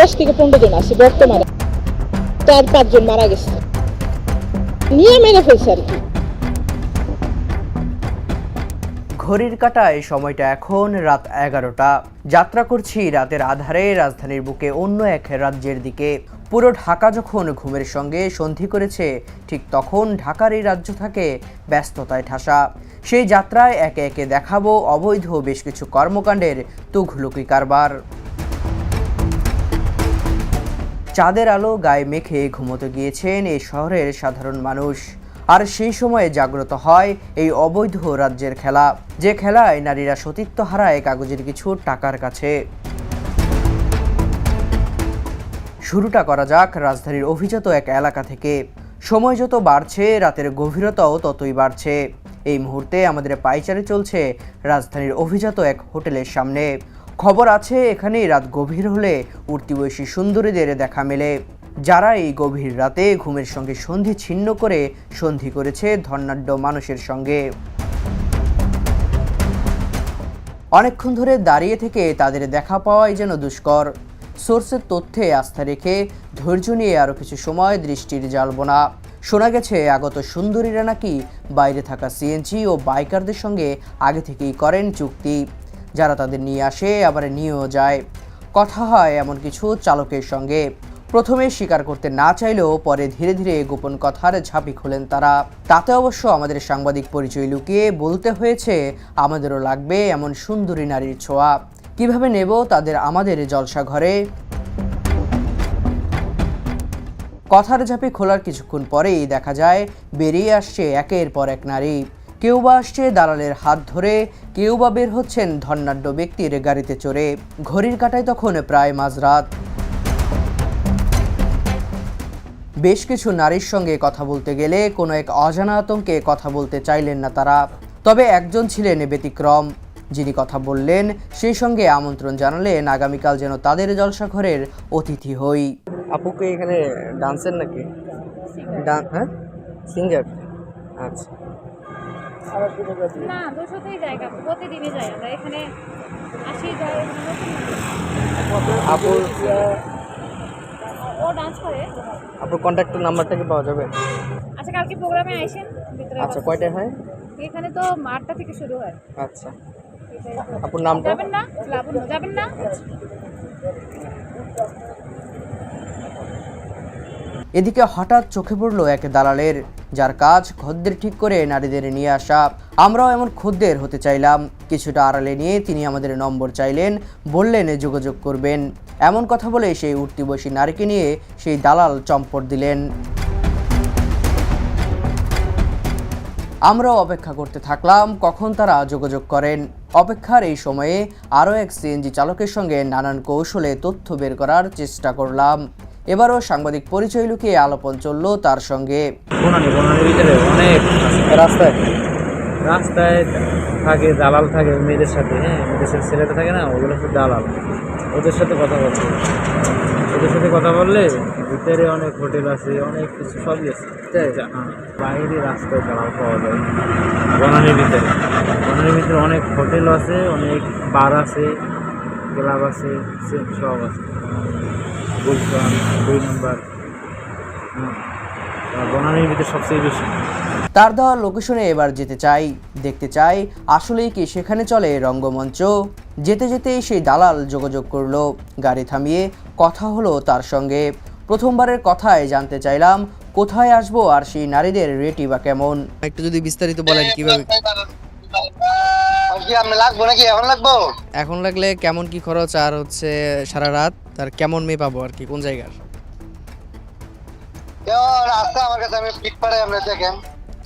দশ থেকে পনেরো জন আছে বর্তমানে। চার পাঁচজন মারা গেছে। নিয়ে মেরে ফেলছে আর কি। ঘড়ির কাটায় সময়টা এখন রাত এগারোটা। যাত্রা করছি রাতের আধারে, রাজধানীর বুকে অন্য এক রাজ্যের দিকে। পুরো ঢাকা যখন ঘুমের সঙ্গে সন্ধি করেছে, ঠিক তখন ঢাকার এই রাজ্য থাকে ব্যস্ততায় ঠাসা। সেই যাত্রায় একে একে দেখাবো অবৈধ বেশ কিছু কর্মকাণ্ডের তুঘলুকি কারবার। চাঁদের আলো গায়ে মেখে ঘুমোতে গিয়েছেন এই শহরের সাধারণ মানুষ। আর সেই সময়ে জাগ্রত হয় এই অবৈধ রাজ্যের খেলা, যে খেলায় নারীরা সতীত্ব হারায় কাগজের কিছু টাকার কাছে। শুরুটা করা যাক রাজধানীর অভিজাত এক এলাকা থেকে। সময় যত বাড়ছে, রাতের গভীরতাও ততই বাড়ছে। এই মুহূর্তে আমাদের পাইচারে চলছে রাজধানীর অভিজাত এক হোটেলের সামনে। খবর আছে, এখানেই রাত গভীর হলে উঠতি বয়সী সুন্দরীদের দেখা মেলে। যারা এই গভীর রাতে ঘুমের সঙ্গে সন্ধি ছিন্ন করে সন্ধি করেছে ধর্নাঢ্য মানুষের সঙ্গে। অনেকক্ষণ ধরে দাঁড়িয়ে থেকে তাদের দেখা পাওয়াই যেন দুষ্কর। সোর্সের তথ্যে আস্থা রেখে ধৈর্য নিয়ে আরও কিছু সময় দৃষ্টির জালবনা। শোনা গেছে, আগত সুন্দরীরা নাকি বাইরে থাকা সিএনজি ও বাইকারদের সঙ্গে আগে থেকেই করেন চুক্তি। যারা তাদের নিয়ে আসে, আবার নিয়েও যায়। কথা হয় এমন কিছু চালকের সঙ্গে। প্রথমে স্বীকার করতে না চাইলেও পরে ধীরে ধীরে গোপন কথার ঝাঁপি খোলেন তারা। তাতে অবশ্য আমাদের সাংবাদিক পরিচয় লুকিয়ে বলতে হয়েছে, আমাদেরও লাগবে এমন সুন্দরী নারীর ছোঁয়া। কীভাবে নেব তাদের আমাদের জলসা ঘরে কথার ঝাঁপি খোলার কিছুক্ষণ পরেই দেখা যায়, বেরিয়ে আসছে একের পর এক নারী। কেউ বা আসছে দালালের হাত ধরে কেউ বা বের হচ্ছেন ধর্নাঢ্য ব্যক্তির গাড়িতে চড়ে ঘড়ির কাটায় তখন প্রায় মাঝরাত। বেশ কিছু নারীর সঙ্গে কথা বলতে গেলে কোনো এক অজানা আতঙ্কে কথা বলতে চাইলেন না তারা। তবে একজন ছিলেন ব্যতিক্রম যিনি কথা বললেন সেই সঙ্গে আমন্ত্রণ জানালেন আগামীকাল যেন তাদের জলসাঘরের অতিথি হই। আপুকে এখানে ডান্সের নাকি? হ্যাঁ? সিঙ্গার আচ্ছা। না দুশোতেই জায়গা প্রতিদিনই যাই আমরা। এখানে আসি যাই আপুর ও ডান্স করে। আপুর কন্ট্যাক্টের নাম্বারটা কি পাওয়া যাবে? আচ্ছা কালকে প্রোগ্রামে আইসেন ভিতরে আচ্ছা কয়টায় হয়? এখানে তো আটটা থেকে শুরু হয়। আচ্ছা। আপুর নামটা? যাবেন না? লাবণ্য যাবেন না? এদিকে হঠাৎ চোখে পড়ল এক দালালের যার কাজ খদ্দের ঠিক করে নারীদের নিয়ে আসা। আমরাও এমন খদ্দের হতে চাইলাম। কিছুটা আড়ালে নিয়ে তিনি আমাদের নম্বর চাইলেন, বললেন, যোগাযোগ করবেন। এমন কথা বলে সেই উঠতি বসী নারীকে নিয়ে সেই দালাল চম্পট দিলেন। আমরাও অপেক্ষা করতে থাকলাম, কখন তারা যোগাযোগ করেন। অপেক্ষার এই সময়ে আরও এক সিএনজি চালকের সঙ্গে নানান কৌশলে তথ্য বের করার চেষ্টা করলাম। এবারও সাংবাদিক পরিচয় লুকিয়ে আলোপন চলল তার সঙ্গে। অনেক। রাস্তায় রাস্তায় থাকে দালাল থাকে মেয়েদের সাথে হ্যাঁ মেয়েদের ছেলেটা থাকে না ওগুলো হচ্ছে দালাল। ওদের সাথে কথা বলছে। ওদের সাথে কথা বললে ভিতরে অনেক হোটেল আছে অনেক কিছু সবই আছে। হ্যাঁ বাইরে রাস্তায় দালাল পাওয়া যায়। বনানির ভিতরে বনানির ভিতরে অনেক হোটেল আছে অনেক বার আছে ক্লাব আছে সব আছে। গুলশান দুই নম্বর। হ্যাঁ বনানির ভিতরে সবচেয়ে বেশি। তার দেওয়া লোকেশনে এবার যেতে চাই দেখতে চাই আসলেই কি সেখানে চলে রঙ্গমঞ্চ? যেতে যেতেই সেই দালাল যোগাযোগ করল গাড়ি থামিয়ে কথা হলো তার সঙ্গে। প্রথমবারের কথায় জানতে চাইলাম কোথায় আসব আর সেই নারীদের রেটি বা কেমন? একটু যদি বিস্তারিত বলেন কীভাবে? কি আপনি লাগবো নাকি? এখন লাগবো? এখন লাগলে কেমন কি খরচ আর হচ্ছে সারা রাত? তার কেমন মেয়ে পাবো আর কি? কোন জায়গার? রাস্তা আমার কাছে আমি পিক পারে আপনি দেখেন।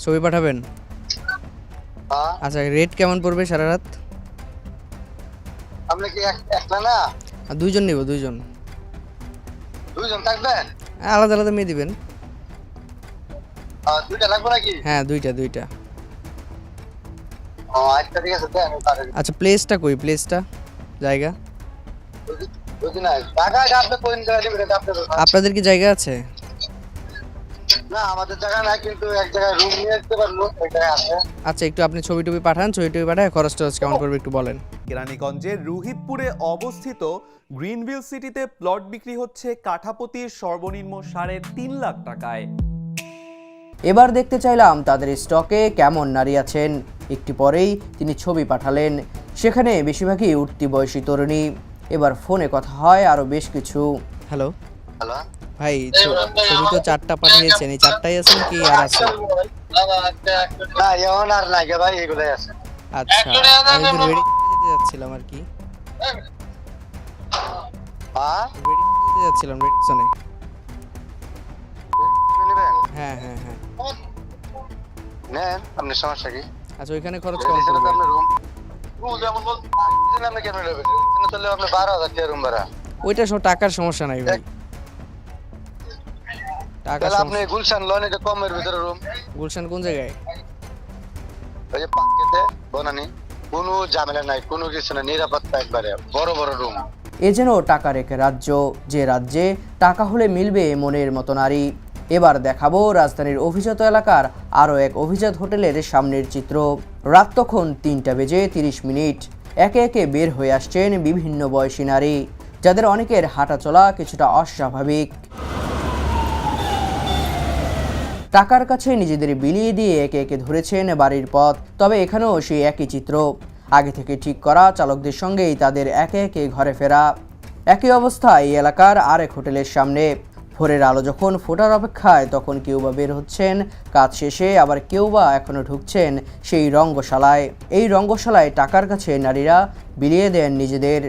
ছবি পাঠাবেন? হ্যাঁ। আচ্ছা রেট কেমন পড়বে সারা রাত? আপনি কি একলা না? দুইজন নিব দুইজন। দুইজন থাকবেন? আলাদা আলাদা মেয়ে দিবেন। দুইটা লাগবো নাকি? হ্যাঁ দুইটা দুইটা। আচ্ছা ঠিক আছে দেন আচ্ছা প্লেসটা কই? প্লেসটা জায়গা। আপনাদের কি জায়গা আছে? না আমাদের জায়গা নাই কিন্তু এক জায়গায় রুম নিয়ে আসতে পারব আছে। আচ্ছা একটু আপনি ছবি টবি পাঠান ছবি টবি পাঠায় খরচ টরচ কেমন করবে একটু বলেন। কেরানীগঞ্জের রুহিতপুরে অবস্থিত গ্রিনভিল সিটিতে প্লট বিক্রি হচ্ছে কাঠাপতির সর্বনিম্ন সাড়ে তিন লাখ টাকায়। এবার দেখতে চাইলাম তাদের স্টকে কেমন নারী আছেন। একটি পরেই তিনি ছবি পাঠালেন। সেখানে বেশিরভাগই উঠতি বয়সী তরুণী। এবার ফোনে কথা হয় আরও বেশ কিছু। হ্যালো। হ্যালো। ভাই ছবি তো চারটা পাঠিয়েছেন। এই চারটাই আছেন কি আর আছে? না এখন আর নাই ভাই এগুলাই আছে। আচ্ছা আমি তো রেডি যেতে যাচ্ছিলাম আর কি। হ্যাঁ রেডি যাচ্ছিলাম হ্যাঁ হ্যাঁ হ্যাঁ। নেন আপনি সমস্যা কি? আচ্ছা ওইখানে খরচ তো পড়বে। টাকা ওইটা সব টাকার সমস্যা নাই ভাই। তাহলে আপনি গুলশান লোন এটা কমের ভিতরে রুম গুলশান কোন জায়গায়? ওই যে বনানি। কোনো ঝামেলা নাই কোনো কিছু না নিরাপত্তা একবারে বড় বড় রুম এ যেন টাকার এক রাজ্য যে রাজ্যে টাকা হলে মিলবে মনের মতো নারী। এবার দেখাবো রাজধানীর অভিজাত এলাকার আরও এক অভিজাত হোটেলের সামনের চিত্র। রাত তখন তিনটা বেজে তিরিশ মিনিট। একে একে বের হয়ে আসছেন বিভিন্ন বয়সী নারী, যাদের অনেকের হাঁটা চলা কিছুটা অস্বাভাবিক। টাকার কাছে নিজেদের বিলিয়ে দিয়ে একে একে ধরেছেন বাড়ির পথ, তবে এখানেও সেই একই চিত্র। আগে থেকে ঠিক করা চালকদের সঙ্গেই তাদের একে একে ঘরে ফেরা। একই অবস্থা এই এলাকার আরেক হোটেলের সামনে। ভোরের আলো যখন ফোটার অপেক্ষায় তখন কেউ বা বের হচ্ছেন। কাজ শেষে আবার কেউ বা এখনও ঢুকছেন সেই রঙ্গশালায়। এই রঙ্গশালায় টাকার কাছে নারীরা বিলিয়ে দেন নিজেদের।